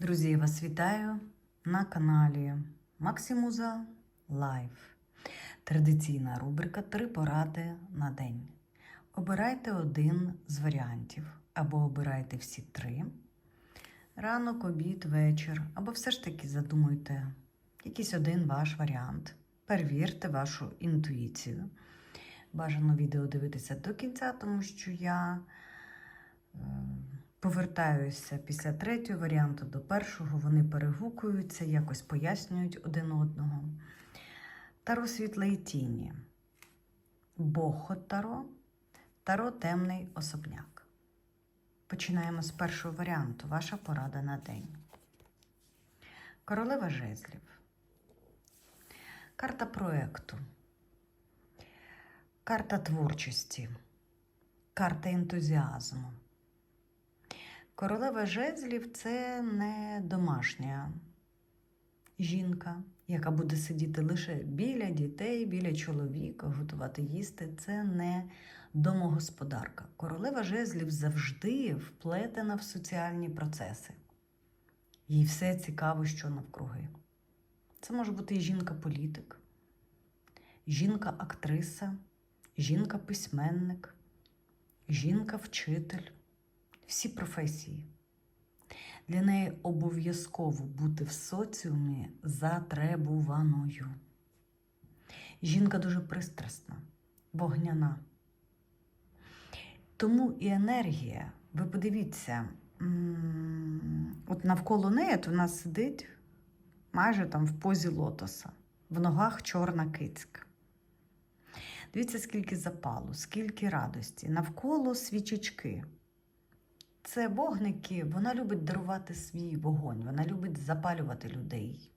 Друзі, я вас вітаю на каналі Максимуза Лайф. Традиційна рубрика Три поради на день. Обирайте один з варіантів, або обирайте всі три. Ранок, обід, вечір, або все ж таки задумуйте якийсь один ваш варіант. Перевірте вашу інтуїцію. Бажано відео дивитися до кінця, тому що я. Повертаюся після третього варіанту до першого, вони перегукуються, якось пояснюють один одного. Таро світлої тіні. Бохот Таро, Таро темний особняк. Починаємо з першого варіанту. Ваша порада на день. Королева жезлів. Карта проекту. Карта творчості. Карта ентузіазму. Королева жезлів це не домашня жінка, яка буде сидіти лише біля дітей, біля чоловіка, готувати їсти. Це не домогосподарка. Королева жезлів завжди вплетена в соціальні процеси. Їй все цікаво, що навкруги. Це може бути і жінка-політик, жінка-актриса, жінка-письменник, жінка-вчитель всі професії. Для неї обов'язково бути в соціумі затребуваною. Жінка дуже пристрасна, вогняна. Тому і енергія, ви подивіться, от навколо неї от вона сидить майже там в позі лотоса, в ногах чорна кицька. Дивіться, скільки запалу, скільки радості, навколо свічечки. Це вогники, вона любить дарувати свій вогонь, вона любить запалювати людей.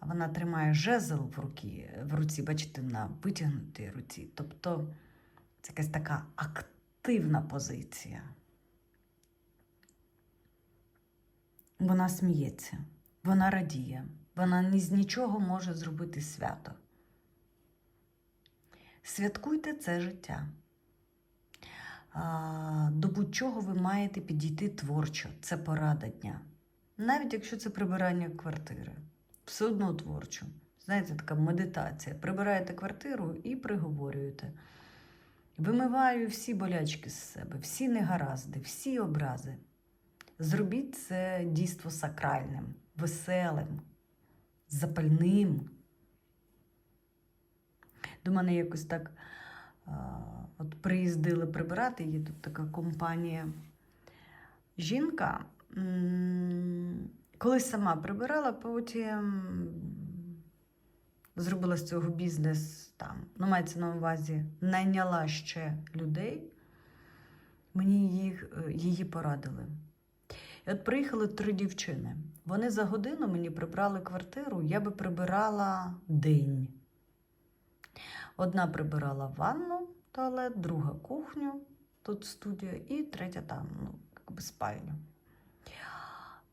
Вона тримає жезл в руці, в руці, бачите, на витягнутій руці. Тобто це якась така активна позиція. Вона сміється, вона радіє, вона ні з нічого може зробити свято. Святкуйте це життя. До будь-чого ви маєте підійти творчо. Це порада дня. Навіть якщо це прибирання квартири, все одно творчо. Знаєте, така медитація. Прибираєте квартиру і приговорюєте. Вимиваю всі болячки з себе, всі негаразди, всі образи. Зробіть це дійство сакральним, веселим, запальним. До мене якось так. От приїздили прибирати, є тут така компанія. Жінка колись сама прибирала, потім зробила з цього бізнес там. Ну, мається на увазі, найняла ще людей. Мені їх, е, її порадили. І от приїхали три дівчини. Вони за годину мені прибрали квартиру, я би прибирала день. Одна прибирала ванну, туалет, друга кухню, тут студія, і третя там, ну, якби спальню.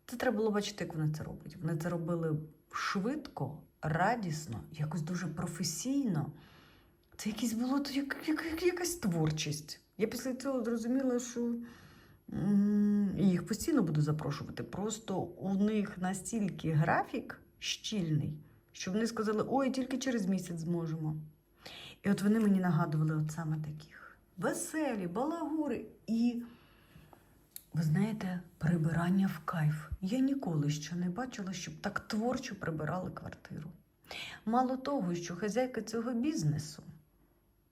Це треба було бачити, як вони це роблять. Вони це робили швидко, радісно, якось дуже професійно. Це якісь було то як, як, як, якась творчість. Я після цього зрозуміла, що їх постійно буду запрошувати. Просто у них настільки графік щільний, що вони сказали, ой, тільки через місяць зможемо. І от вони мені нагадували от саме таких веселі, балагури і, ви знаєте, прибирання в кайф. Я ніколи ще не бачила, щоб так творчо прибирали квартиру. Мало того, що хазяйка цього бізнесу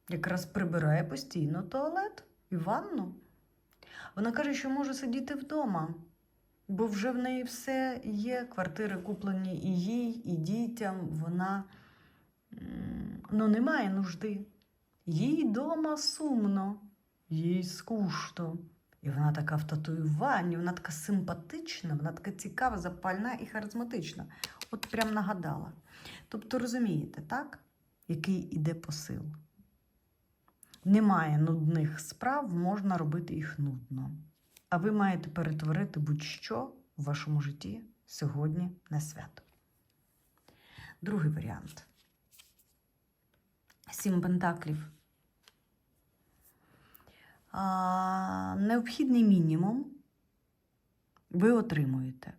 якраз прибирає постійно туалет і ванну. Вона каже, що може сидіти вдома, бо вже в неї все є. Квартири куплені і їй, і дітям. Вона ну, немає нужди. Їй дома сумно, їй скучно. І вона така в татуюванні, вона така симпатична, вона така цікава, запальна і харизматична. От прям нагадала. Тобто, розумієте, так? Який іде посил? Немає нудних справ, можна робити їх нудно. А ви маєте перетворити будь-що в вашому житті сьогодні на свято. Другий варіант. Сім пентаклів. А, необхідний мінімум ви отримуєте.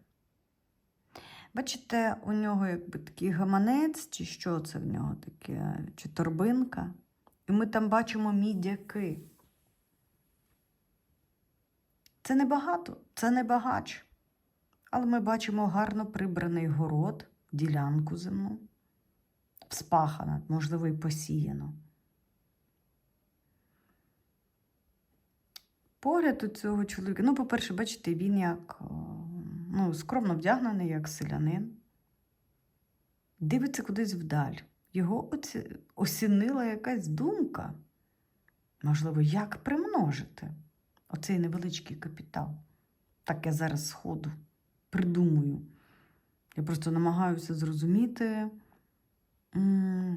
Бачите, у нього якби такий гаманець, чи що це в нього таке, чи торбинка. І ми там бачимо мідяки. Це не багато, це не багач. Але ми бачимо гарно прибраний город, ділянку земну, вспахана, можливо, і посіяно. Погляд у цього чоловіка. Ну, по-перше, бачите, він як ну, скромно вдягнений, як селянин. Дивиться кудись вдаль. Його оці... осінила якась думка. Можливо, як примножити оцей невеличкий капітал. Так я зараз сходу придумую. Я просто намагаюся зрозуміти,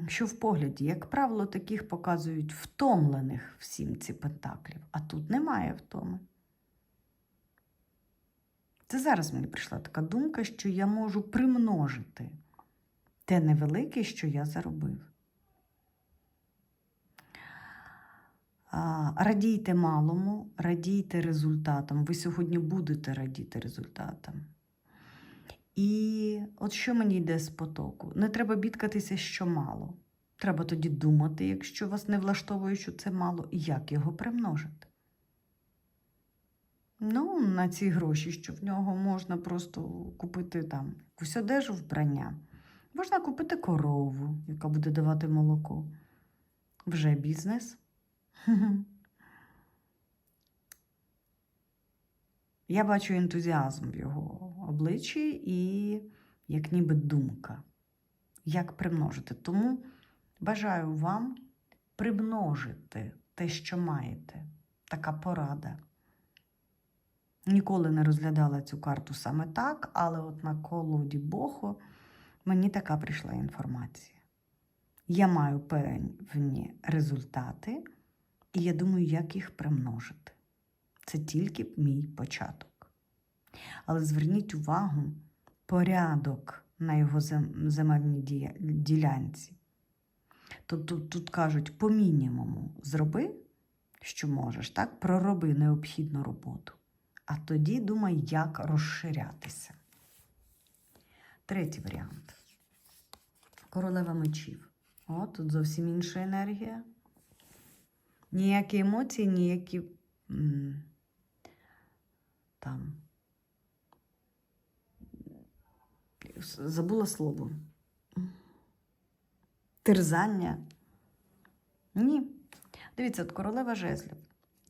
що в погляді. Як правило, таких показують втомлених в сімці пентаклів, а тут немає втоми. Це зараз мені прийшла така думка, що я можу примножити те невелике, що я заробив. Радійте малому, радійте результатам. Ви сьогодні будете радіти результатам. І от що мені йде з потоку? Не треба бідкатися, що мало. Треба тоді думати, якщо вас не влаштовує, що це мало, як його примножити. Ну, на ці гроші, що в нього можна просто купити там якусь одежу вбрання. Можна купити корову, яка буде давати молоко. Вже бізнес. Я бачу ентузіазм в його обличчі і як ніби думка, як примножити. Тому бажаю вам примножити те, що маєте. Така порада. Ніколи не розглядала цю карту саме так, але от на колоді Бохо мені така прийшла інформація. Я маю певні результати, і я думаю, як їх примножити. Це тільки мій початок. Але зверніть увагу, порядок на його земельній ділянці. Тобто тут кажуть, по мінімуму зроби, що можеш, так? пророби необхідну роботу. А тоді думай, як розширятися. Третій варіант. Королева мечів. О, тут зовсім інша енергія. Ніякі емоції, ніякі там. Забула слово. Терзання. Ні. Дивіться, от королева жезлів.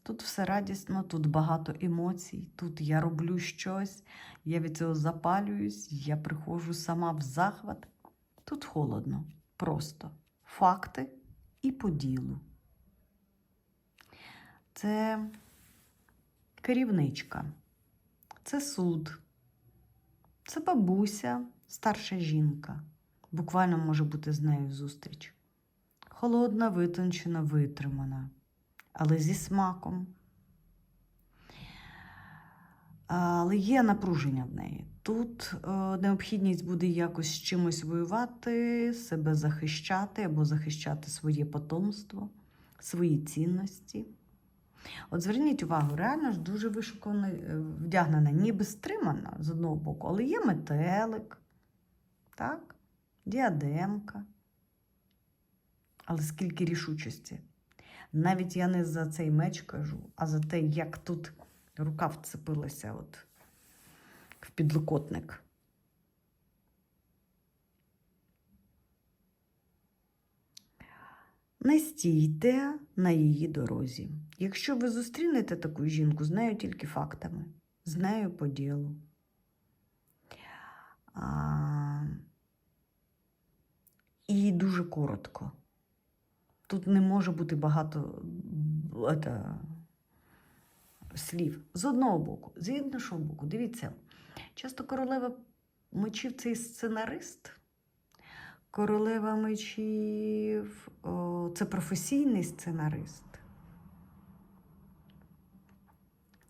Тут все радісно, тут багато емоцій, тут я роблю щось, я від цього запалююсь, я приходжу сама в захват. Тут холодно, просто факти і по ділу. Це керівничка, це суд, це бабуся, старша жінка. Буквально може бути з нею зустріч. Холодна, витончена, витримана, але зі смаком. Але є напруження в неї. Тут е, необхідність буде якось з чимось воювати, себе захищати або захищати своє потомство, свої цінності. От зверніть увагу, реально ж дуже вишукано е, вдягнена, ніби стримана з одного боку, але є метелик, так? діадемка. Але скільки рішучості. Навіть я не за цей меч кажу, а за те, як тут рука вцепилася от в підлокотник. Не стійте на її дорозі. Якщо ви зустрінете таку жінку, з нею тільки фактами, з нею по ділу. А... І дуже коротко. Тут не може бути багато это, слів. З одного боку, з іншого боку, дивіться, часто королева мечів цей сценарист. Королева мечів о, це професійний сценарист.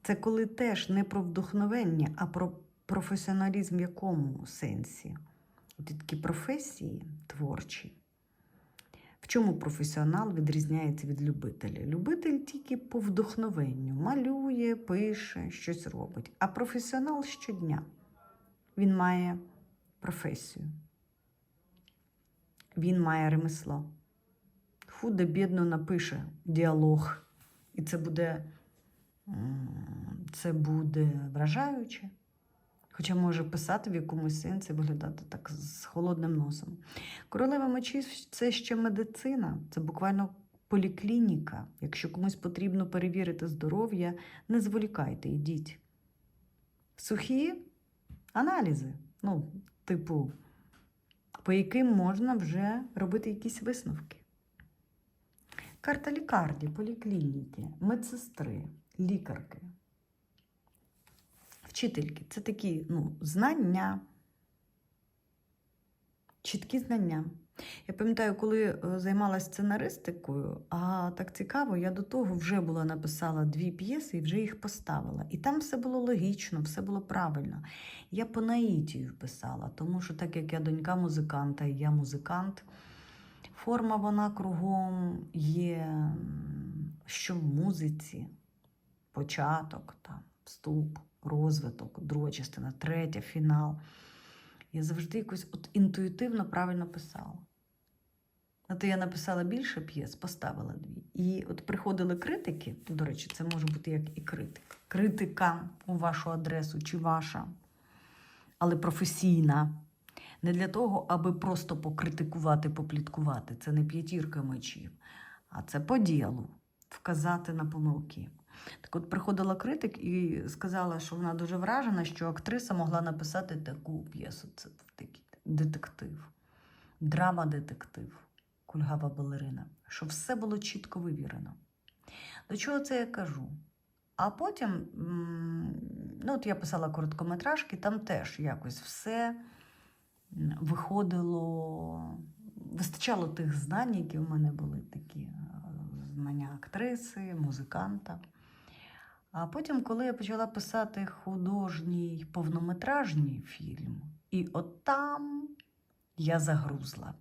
Це коли теж не про вдохновення, а про професіоналізм в якому сенсі? От такі професії творчі. В чому професіонал відрізняється від любителя? Любитель тільки по вдохновенню малює, пише, щось робить. А професіонал щодня він має професію, він має ремесло. Худо бідно напише діалог, і це буде, це буде вражаюче. Хоча може писати в якомусь сенсі, виглядати так з холодним носом. Королева мечів це ще медицина, це буквально поліклініка. Якщо комусь потрібно перевірити здоров'я, не зволікайте, йдіть. Сухі аналізи, ну, типу, по яким можна вже робити якісь висновки. Карта лікарні, поліклініки, медсестри, лікарки, вчительки це такі ну, знання, чіткі знання. Я пам'ятаю, коли е, займалася сценаристикою, а так цікаво, я до того вже була написала дві п'єси і вже їх поставила. І там все було логічно, все було правильно. Я по наїтію писала, тому що так як я донька музиканта і я музикант, форма вона кругом є, що в музиці, початок, там, вступ, розвиток, друга частина, третя, фінал. Я завжди якось от інтуїтивно правильно писала. От я написала більше п'єс, поставила дві. І от приходили критики, до речі, це може бути як і критик. Критика у вашу адресу чи ваша, але професійна. Не для того, аби просто покритикувати, попліткувати. Це не п'ятірка мечів, а це по ділу, вказати на помилки. Так от приходила критик і сказала, що вона дуже вражена, що актриса могла написати таку п'єсу. Це такий детектив, драма-детектив, кульгава балерина, що все було чітко вивірено. До чого це я кажу? А потім, ну от я писала короткометражки, там теж якось все виходило, вистачало тих знань, які в мене були такі е, знання актриси, музиканта. А потім, коли я почала писати художній повнометражний фільм, і от там я загрузла.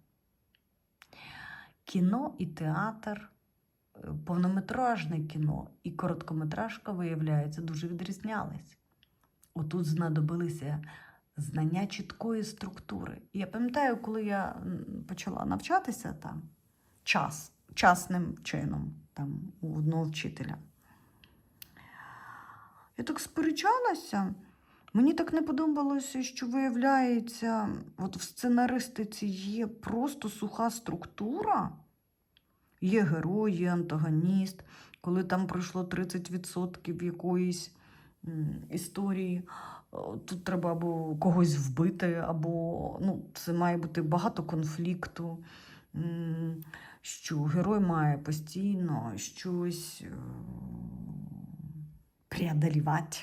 Кіно і театр, е, повнометражне кіно і короткометражка, виявляється, дуже відрізнялись. Отут знадобилися знання чіткої структури. І я пам'ятаю, коли я почала навчатися там час, частним чином там, у одного вчителя. Я так сперечалася. Мені так не подобалося, що виявляється, от в сценаристиці є просто суха структура. Є герой, є антагоніст. Коли там пройшло 30% якоїсь історії, тут треба або когось вбити, або ну, це має бути багато конфлікту, що герой має постійно щось е, преодолівати.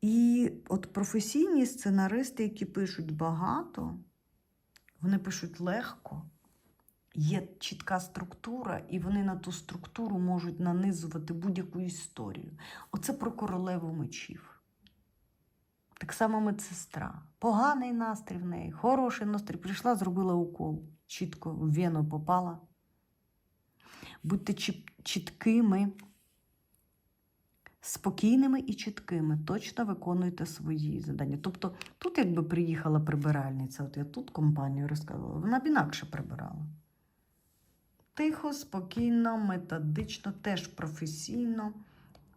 І от професійні сценаристи, які пишуть багато, вони пишуть легко, є чітка структура, і вони на ту структуру можуть нанизувати будь-яку історію. Оце про королеву мечів. Так само медсестра. Поганий настрій в неї, хороший настрій. Прийшла, зробила укол, чітко в вену попала. Будьте чіткими, спокійними і чіткими, точно виконуйте свої завдання. Тобто, тут, якби приїхала прибиральниця, от я тут компанію розказувала, вона б інакше прибирала. Тихо, спокійно, методично, теж професійно,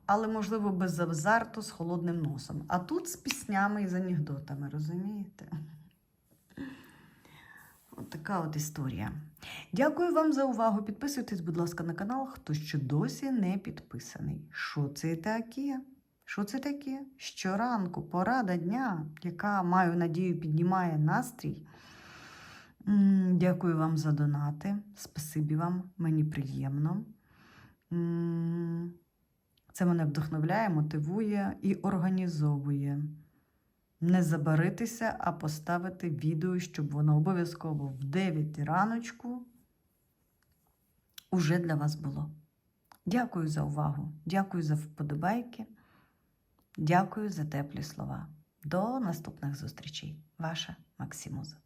але, можливо, без азарту, з холодним носом. А тут з піснями і з анекдотами, розумієте? От така от історія. Дякую вам за увагу. Підписуйтесь, будь ласка, на канал, хто ще досі не підписаний. Що це таке? Що це таке? Щоранку, порада дня, яка, маю надію, піднімає настрій. Дякую вам за донати. Спасибі вам, мені приємно. Це мене вдохновляє, мотивує і організовує. Не забаритися, а поставити відео, щоб воно обов'язково в 9 раночку уже для вас було. Дякую за увагу, дякую за вподобайки, дякую за теплі слова. До наступних зустрічей. Ваша Максимуза.